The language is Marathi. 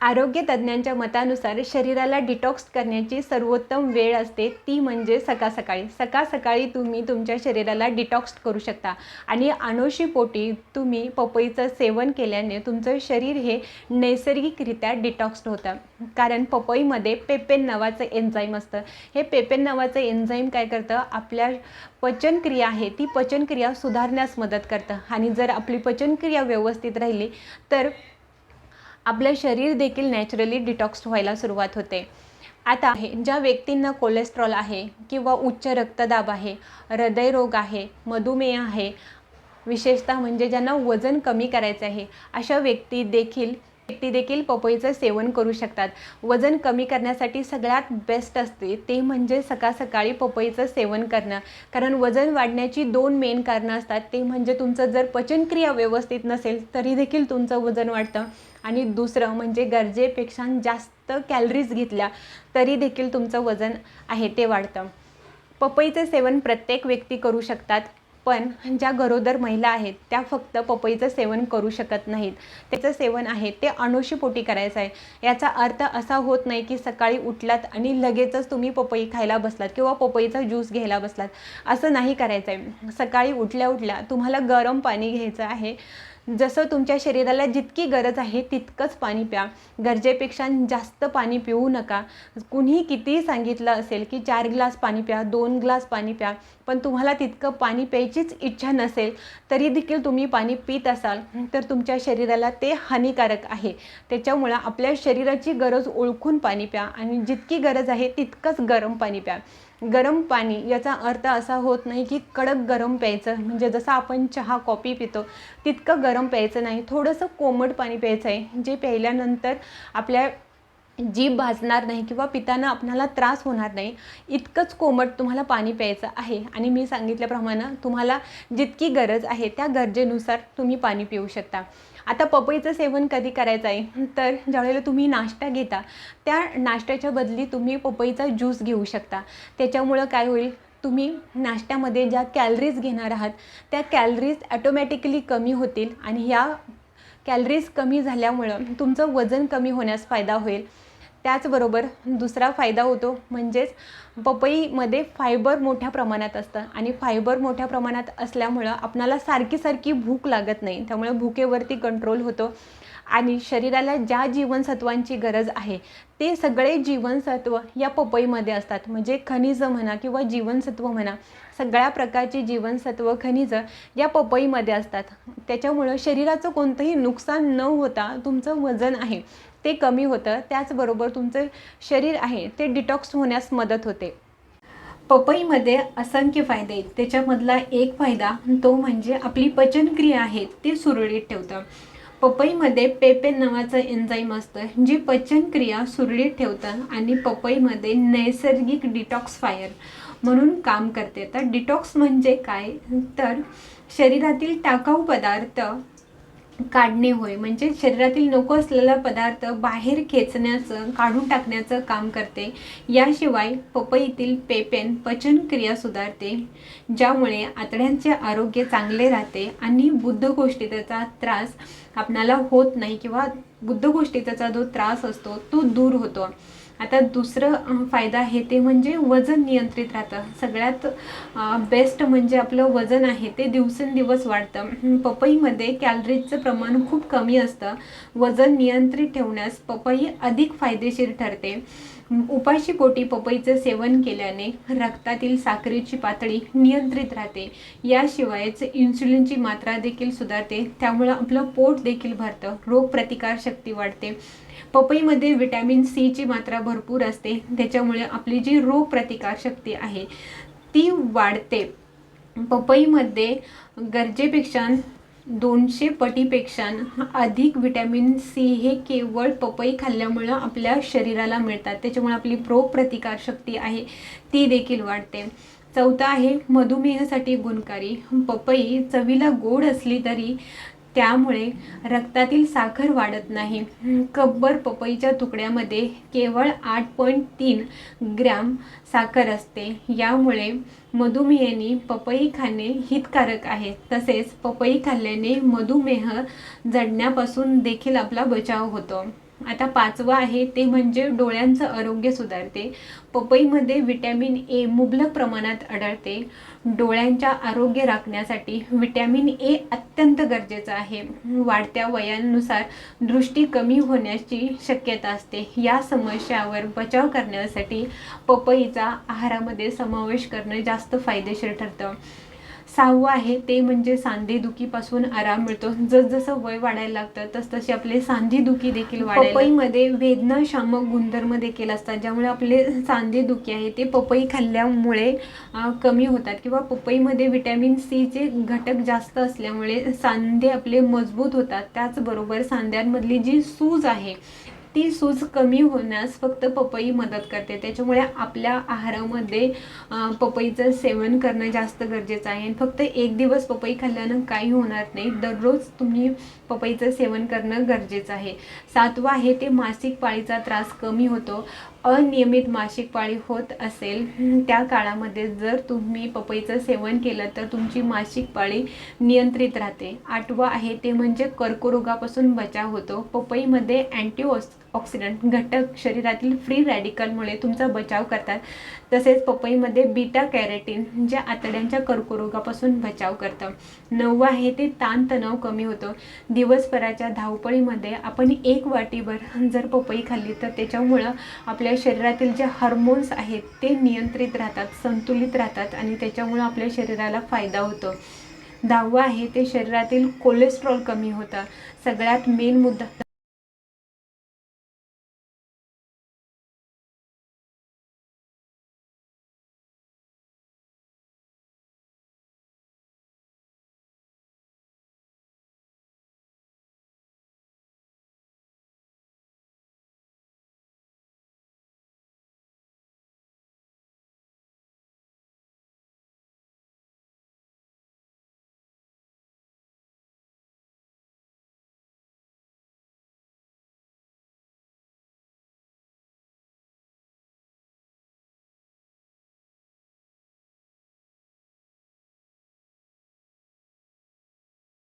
आरोग्य तज्ज्ञांच्या मतानुसार शरीराला डिटॉक्स करण्याची सर्वोत्तम वेळ असते ती म्हणजे सकाळ सकाळी. सकाळ सकाळी तुम्ही तुमच्या शरीराला डिटॉक्स करू शकता. आणि अनोशीपोटी तुम्ही पपईचं सेवन केल्याने तुमचं शरीर हे नैसर्गिकरित्या डिटॉक्स होतं. कारण पपईमध्ये पेपेन नावाचं एन्झाईम असतं. हे पेपेन नावाचं एन्झाईम काय करतं? आपल्या पचनक्रिया आहे ती पचनक्रिया सुधारण्यास मदत करतं. आणि जर आपली पचनक्रिया व्यवस्थित राहिली तर आपलं शरीर देखील नॅचरली डिटॉक्स व्हायला सुरुवात होते. आता हे ज्या व्यक्तींना कोलेस्ट्रॉल आहे किंवा उच्च रक्तदाब आहे हृदयरोग आहे मधुमेह आहे विशेषतः म्हणजे ज्यांना वजन कमी करायचं आहे अशा व्यक्ती देखील व्यक्ती देखील पपईचं सेवन करू शकतात. वजन कमी करण्यासाठी सगळ्यात बेस्ट असते ते म्हणजे सकाळ सकाळी पपईचं सेवन करणं. कारण वजन वाढण्याची दोन मेन कारणं असतात. ते म्हणजे तुमचं जर पचनक्रिया व्यवस्थित नसेल तरी देखील तुमचं वजन वाढतं. आणि दुसरं म्हणजे गरजेपेक्षा जास्त कॅलरीज घेतल्या तरी देखील तुमचं वजन आहे ते वाढतं. पपईचं सेवन प्रत्येक व्यक्ती करू शकतात. पण ज्या गरोदर महिला आहेत त्या फक्त पपईचं सेवन करू शकत नाहीत. त्याचं सेवन आहे ते अणुशीपोटी करायचं आहे. याचा अर्थ असा होत नाही की सकाळी उठलात आणि लगेचच तुम्ही पपई खायला बसलात किंवा पपईचा ज्यूस घ्यायला बसलात. असं नाही करायचं आहे सकाळी उठल्या उठल्या तुम्हाला गरम पाणी घ्यायचं आहे. जसं तुमच्या शरीराला जितकी गरज आहे तितकंच पाणी प्या. गरजेपेक्षा जास्त पाणी पिऊ नका. कुणीही कितीही सांगितलं असेल की चार ग्लास पाणी प्या दोन ग्लास पाणी प्या पण तुम्हाला तितकं पाणी प्यायचीच इच्छा नसेल तरी देखील तुम्ही पाणी पित असाल तर तुमच्या शरीराला ते हानिकारक आहे. त्याच्यामुळं आपल्या शरीराची गरज ओळखून पाणी प्या आणि जितकी गरज आहे तितकंच गरम पाणी प्या. गरम पाणी याचा अर्थ असा होत नाही की कडक गरम प्यायचं. म्हणजे जसं आपण चहा कॉफी पितो तितकं गरम प्यायचं नाही. थोडंसं कोमट पाणी प्यायचं आहे. जे प्यायल्यानंतर आपल्या जीभ भाजणार नाही किंवा पिताना आपणाला त्रास होणार नाही इतकंच कोमट तुम्हाला पाणी प्यायचं आहे. आणि मी सांगितल्याप्रमाणे तुम्हाला जितकी गरज आहे त्या गरजेनुसार तुम्ही पाणी पिऊ शकता. आता पपईचं सेवन कधी करायचं आहे? तर ज्यावेळेला तुम्ही नाश्ता घेता त्या नाश्त्याच्या बदली तुम्ही पपईचा ज्यूस घेऊ शकता. त्याच्यामुळं काय होईल? तुम्ही नाश्त्यामध्ये ज्या कॅलरीज घेणार आहात त्या कॅलरीज ॲटोमॅटिकली कमी होतील आणि ह्या कॅलरीज कमी झाल्यामुळं तुमचं वजन कमी होण्यास फायदा होईल. त्याचबरोबर दुसरा फायदा होतो म्हणजेच पपईमध्ये फायबर मोठ्या प्रमाणात असतं आणि फायबर मोठ्या प्रमाणात असल्यामुळं आपणाला सारखी सारखी भूक लागत नाही. त्यामुळे भुकेवरती कंट्रोल होतो आणि शरीराला ज्या जीवनसत्वांची गरज आहे ते सगळे जीवनसत्व या पपईमध्ये असतात. म्हणजे खनिजं म्हणा किंवा जीवनसत्व म्हणा सगळ्या प्रकारची जीवनसत्व खनिजं या पपईमध्ये असतात. त्याच्यामुळं शरीराचं कोणतंही नुकसान न होता तुमचं वजन आहे. ते कमी होतं. त्याचबरोबर तुमचं शरीर आहे ते डिटॉक्स होण्यास मदत होते. पपईमध्ये असंख्य फायदे आहेत. त्याच्यामधला एक फायदा तो म्हणजे आपली पचनक्रिया आहे ती सुरळीत ठेवतं. पपईमध्ये पेपेन नावाचं एन्झाईम असतं जी पचनक्रिया सुरळीत ठेवतं आणि पपईमध्ये नैसर्गिक डिटॉक्स फायर म्हणून काम करते. तर डिटॉक्स म्हणजे काय? तर शरीरातील टाकाऊ पदार्थ काढणे होय. म्हणजे शरीरातील नको असलेला पदार्थ बाहेर खेचण्याचं काढून टाकण्याचं काम करते. याशिवाय पपईतील पेपेन पचनक्रिया सुधारते ज्यामुळे आतड्यांचे आरोग्य चांगले राहते आणि बुद्धगोष्ठीचा त्रास आपणाला होत नाही किंवा बुद्धगोष्ठीचा जो त्रास असतो तो दूर होतो. आता दुसरं फायदा आहे ते म्हणजे वजन नियंत्रित राहतं. सगळ्यात बेस्ट म्हणजे आपलं वजन आहे ते दिवसेंदिवस वाढतं. पपईमध्ये कॅलरीजचं प्रमाण खूप कमी असतं. वजन नियंत्रित ठेवण्यास पपई अधिक फायदेशीर ठरते. उपाशी पोटी पपईचं सेवन केल्याने रक्तातील साखरेची पातळी नियंत्रित राहते. याशिवायच इन्सुलिनची मात्रा देखील सुधारते. त्यामुळं आपलं पोट देखील भरतं. रोगप्रतिकार शक्ती वाढते. पपईमध्ये विटॅमिन सीची मात्रा भरपूर असते. त्याच्यामुळे आपली जी रोगप्रतिकार शक्ती आहे ती वाढते. पपईमध्ये गरजेपेक्षा दोनशे पटीपेक्षा अधिक विटॅमिन सी हे केवळ पपई खाल्ल्यामुळं आपल्या शरीराला मिळतात. त्याच्यामुळे आपली रोग शक्ती आहे ती देखील वाढते. चौथा आहे मधुमेहासाठी गुणकारी. पपई चवीला गोड असली तरी त्यामुळे रक्तातील साखर वाढत नाही. कब्बर पपईच्या तुकड्यामध्ये केवळ आठ पॉईंट तीन ग्रॅम साखर असते. यामुळे मधुमेहाने पपई खाणे हितकारक आहे. तसेच पपई खाल्ल्याने मधुमेह जडण्यापासून देखील आपला बचाव होतो. आता पाचवं आहे ते म्हणजे डोळ्यांचं आरोग्य सुधारते. पपईमध्ये विटॅमिन ए मुबलक प्रमाणात आढळते. डोळ्यांच्या आरोग्य राखण्यासाठी विटॅमिन ए अत्यंत गरजेचं आहे. वाढत्या वयानुसार दृष्टी कमी होण्याची शक्यता असते. या समस्यावर बचाव करण्यासाठी पपईचा आहारामध्ये समावेश करणं जास्त फायदेशीर ठरतं. सहावं आहे ते म्हणजे सांधेदुखीपासून आराम मिळतो. जसजसं वय वाढायला लागतं तसतशी आपले सांधेदुखी देखील पपईमध्ये वेदना शामक गुणधर्म देखील असतात ज्यामुळे आपले सांधेदुखी आहे. ते पपई खाल्ल्यामुळे कमी होतात किंवा पपईमध्ये विटॅमिन सीचे घटक जास्त असल्यामुळे सांधे आपले मजबूत होतात. त्याचबरोबर सांध्यांमधली जी सूज आहे ती सूज कमी होण्यास फक्त पपई मदत करते. त्याच्यामुळे आपल्या आहारामध्ये पपईचं सेवन करणं जास्त गरजेचं आहे. आणि फक्त एक दिवस पपई खाल्ल्यानं काही होणार नाही. दररोज तुम्ही पपईचं सेवन करणं गरजेचं आहे. सातवं आहे ते मासिक पाळीचा त्रास कमी होतो. अनियमित मासिक पाळी होत असेल त्या काळामध्ये जर तुम्ही पपईचं सेवन केलं तर तुमची मासिक पाळी नियंत्रित राहते. आठवं आहे ते म्हणजे कर्करोगापासून बचाव होतो. पपईमध्ये अँटीऑक्स ऑक्सिडंट घटक शरीरातील फ्री रॅडिकलमुळे तुमचा बचाव करतात. तसेच पपईमध्ये बीटा कॅरेटीन जे आतड्यांच्या कर्करोगापासून बचाव करतं. नववा आहे ते ताणतणाव कमी होतो. दिवसभराच्या धावपळीमध्ये आपण एक वाटीभर जर पपई खाल्ली तर त्याच्यामुळं आपल्या शरीरातील जे हार्मोन्स आहेत ते नियंत्रित राहतात संतुलित राहतात आणि त्याच्यामुळं आपल्या शरीराला फायदा होतो. दहावं आहे ते शरीरातील कोलेस्ट्रॉल कमी होतं. सगळ्यात मेन मुद्दा